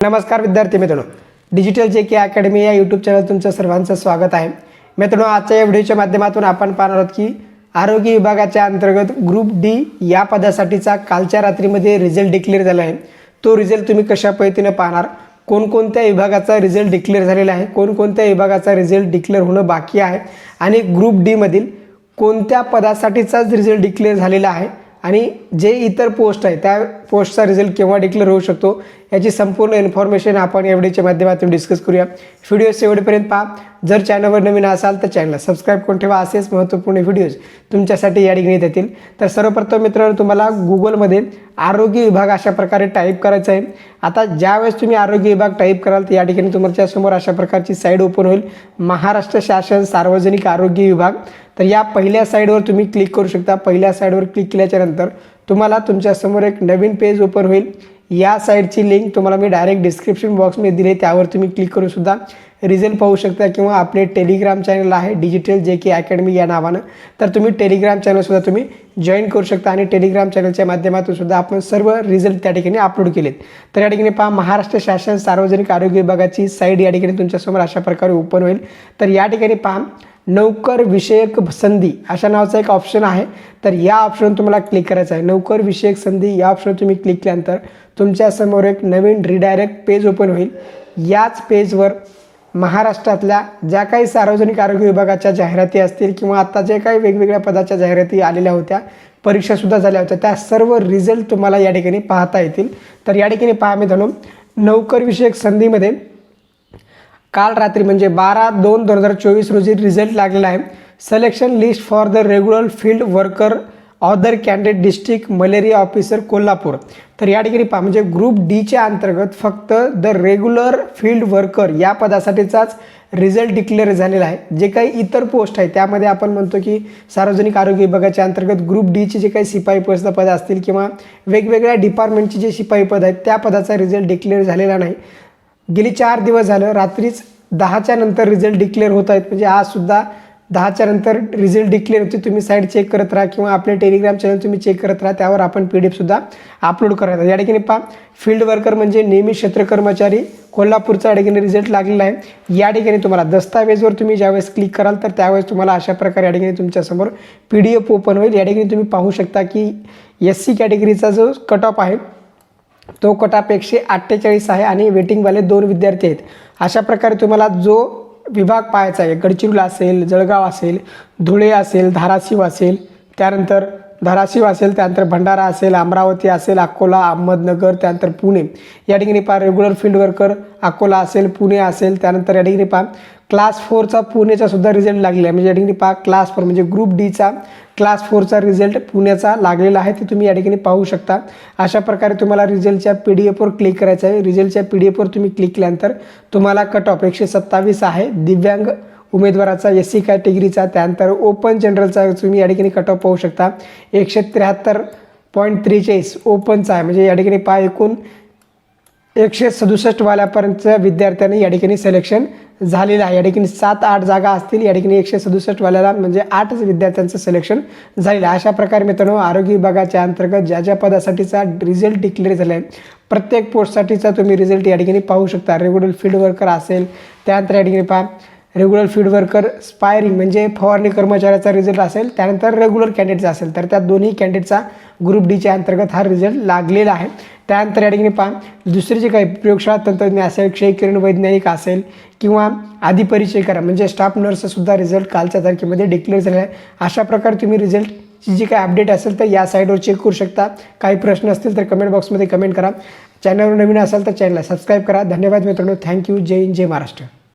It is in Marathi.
नमस्कार विद्यार्थी मित्रांनो. डिजिटल जे के अकॅडमी या यूट्यूब चॅनल तुमचं सर्वांचं स्वागत आहे. मित्रांनो आजच्या या व्हिडिओच्या माध्यमातून आपण पाहणार आहोत की आरोग्य विभागाच्या अंतर्गत ग्रुप डी या पदासाठीचा कालच्या रात्रीमध्ये रिझल्ट डिक्लेअर झाला आहे. तो रिझल्ट तुम्ही कशा पद्धतीनं पाहणार? कोणकोणत्या विभागाचा रिझल्ट डिक्लेअर झालेला आहे? कोणकोणत्या विभागाचा रिझल्ट डिक्लेअर होणं बाकी आहे? आणि ग्रुप डीमधील कोणत्या पदासाठीचाच रिझल्ट डिक्लेअर झालेला आहे? आणि जे इतर पोस्ट आहे त्या पोस्टचा रिझल्ट केव्हा डिक्लेअर होऊ शकतो याची संपूर्ण इन्फॉर्मेशन आपण या व्हिडिओच्या माध्यमातून डिस्कस करूया. व्हिडिओ शेवटपर्यंत पहा. जर चॅनलवर नवीन असाल तर चॅनलला सबस्क्राईब करून ठेवा. असेच महत्त्वपूर्ण व्हिडिओज तुमच्यासाठी या ठिकाणी येतील. तर सर्वप्रथम मित्रांनो तुम्हाला गुगलमध्ये आरोग्य विभाग अशा प्रकारे टाईप करायचं आहे. आता ज्यावेळेस तुम्ही आरोग्य विभाग टाईप कराल तर या ठिकाणी तुमच्यासमोर अशा प्रकारची साईड ओपन होईल. महाराष्ट्र शासन सार्वजनिक आरोग्य विभाग. तर या पहिल्या साईडवर तुम्ही क्लिक करू शकता. पहिल्या साईडवर क्लिक केल्याच्यानंतर तुम्हाला तुमच्यासमोर एक नवीन पेज ओपन होईल. या साईडची लिंक तुम्हाला मी डायरेक्ट डिस्क्रिप्शन बॉक्समध्ये दिली त्यावर तुम्ही क्लिक करून सुद्धा रिझल्ट पाहू शकता किंवा आपले टेलिग्राम चॅनल आहे डिजिटल जे के अकॅडमी या नावानं. तर तुम्ही टेलिग्राम चॅनलसुद्धा तुम्ही जॉईन करू शकता आणि टेलिग्राम चॅनलच्या माध्यमातून सुद्धा आपण सर्व रिझल्ट त्या ठिकाणी अपलोड केलेत. तर या ठिकाणी पहा महाराष्ट्र शासन सार्वजनिक आरोग्य विभागाची साईड या ठिकाणी तुमच्यासमोर अशा प्रकारे ओपन होईल. तर या ठिकाणी पहा नौकर विषयक संधी अशा नावाचा एक ऑप्शन आहे. तर या ऑप्शन तुम्हाला क्लिक करायचं आहे. नौकर विषयक संधी या ऑप्शन तुम्ही क्लिक केल्यानंतर तुमच्यासमोर एक नवीन रिडायरेक्ट पेज ओपन होईल. याच पेजवर महाराष्ट्रातल्या ज्या काही सार्वजनिक आरोग्य विभागाच्या जाहिराती असतील किंवा आता जे काही वेगवेगळ्या पदाच्या जाहिराती आलेल्या होत्या परीक्षासुद्धा झाल्या होत्या त्या सर्व रिझल्ट तुम्हाला या ठिकाणी पाहता येतील. तर या ठिकाणी पहा मित्रांनो नोकरविषयक संधीमध्ये काल रात्री म्हणजे बारा दोन दोन हजार चोवीस रोजी रिझल्ट लागलेला आहे. Selection list for the regular field worker other candidate district malaria officer Kolhapur. तर या ठिकाणी पहा म्हणजे ग्रुप डीच्या अंतर्गत फक्त द रेग्युलर फील्ड वर्कर या पदासाठीचाच रिझल्ट डिक्लेअर झालेला आहे. जे काही इतर पोस्ट आहे त्यामध्ये आपण म्हणतो की सार्वजनिक आरोग्य विभागाच्या अंतर्गत ग्रुप डीचे जे काही शिपाई पद पद असतील किंवा वेगवेगळ्या डिपार्टमेंटचे जे शिपाई पद आहेत त्या पदाचा रिझल्ट डिक्लेअर झालेला नाही. गेली चार दिवस झालं रात्रीच दहाच्या नंतर रिझल्ट डिक्लेअर होत आहेत. म्हणजे आजसुद्धा दहाच्या नंतर रिझल्ट डिक्लेअर होते. तुम्ही साईड चेक करत राहा किंवा आपले टेलिग्राम चॅनल तुम्ही चेक करत राहा. त्यावर आपण पी डी एफसुद्धा अपलोड करत या ठिकाणी पहा फील्ड वर्कर म्हणजे नेहमी क्षेत्र कर्मचारी कोल्हापूरचा या ठिकाणी रिझल्ट लागलेला आहे. या ठिकाणी तुम्हाला दस्तावेजवर तुम्ही ज्यावेळेस क्लिक कराल तर त्यावेळेस तुम्हाला अशा प्रकारे या ठिकाणी तुमच्यासमोर पी डी एफ ओपन होईल. या ठिकाणी तुम्ही पाहू शकता की एस सी कॅटेगरीचा जो कट ऑफ आहे तो कटाप एकशे अठ्ठेचाळीस आहे आणि वेटिंगवाले दोन विद्यार्थी आहेत. अशा प्रकारे तुम्हाला जो विभाग पाहायचा आहे गडचिरोली असेल जळगाव असेल धुळे असेल धाराशिव असेल त्यानंतर धाराशिव असेल त्यानंतर भंडारा असेल अमरावती असेल अकोला अहमदनगर त्यानंतर पुणे. या ठिकाणी पहा रेग्युलर फील्ड वर्कर अकोला असेल पुणे असेल त्यानंतर या ठिकाणी पहा क्लास फोरचा पुणेचा सुद्धा रिझल्ट लागलेला आहे. म्हणजे या ठिकाणी पहा क्लास फोर म्हणजे ग्रुप डीचा क्लास फोरचा रिझल्ट पुण्याचा लागलेला आहे. ते तुम्ही या ठिकाणी पाहू शकता. अशा प्रकारे तुम्हाला रिझल्टच्या पी डी एफवर क्लिक करायचं आहे. रिझल्टच्या पी डी एफवर तुम्ही क्लिक केल्यानंतर तुम्हाला कट ऑफ एकशे सत्तावीस आहे. दिव्यांग उमेदवाराचा एस सी कॅटेगरीचा त्यानंतर ओपन जनरलचा तुम्ही या ठिकाणी कट ऑफ पाहू शकता. एकशे त्र्याहत्तर पॉईंट त्रेचाळीस ओपनचा आहे. म्हणजे या ठिकाणी पहा एकूण एकशे सदुसष्टवाल्यापर्यंत विद्यार्थ्यांनी या ठिकाणी सिलेक्शन झालेलं आहे. या ठिकाणी सात आठ जागा असतील. या ठिकाणी एकशे सदुसष्ट वाल्याला म्हणजे आठच विद्यार्थ्यांचं सिलेक्शन झालेलं आहे. अशा प्रकारे मित्रांनो आरोग्य विभागाच्या अंतर्गत ज्या ज्या पदासाठीचा रिझल्ट डिक्लेअर झाला आहे प्रत्येक पोस्टसाठीचा तुम्ही रिझल्ट या ठिकाणी पाहू शकता. रेग्युलर फील्ड वर्कर असेल त्यानंतर या ठिकाणी पहा रेग्युलर फील्ड वर्कर स्पायरिंग म्हणजे फवारणी कर्मचाऱ्याचा रिझल्ट असेल त्यानंतर रेग्युलर कॅन्डिडेटचा असेल. तर त्या दोन्ही कॅन्डिडेटचा ग्रुप डीच्या अंतर्गत हा रिझल्ट लागलेला आहे. त्यानंतर या ठिकाणी पहा दुसरी जे काही प्रयोगशाळा तंत्रज्ञ असेल क्षयकिरण वैज्ञानिक असेल किंवा आधी परिचय करा म्हणजे स्टाफ नर्ससुद्धा रिझल्ट कालच्या तारखेमध्ये डिक्लेअर झाला आहे. अशा प्रकारे तुम्ही रिझल्टची जी काही अपडेट असेल तर या साईडवर चेक करू शकता. काही प्रश्न असतील तर कमेंट बॉक्समध्ये कमेंट करा. चॅनलवर नवीन असाल तर चॅनलला सबस्क्राईब करा. धन्यवाद मित्रांनो. थँक्यू जय हिंद जय महाराष्ट्र.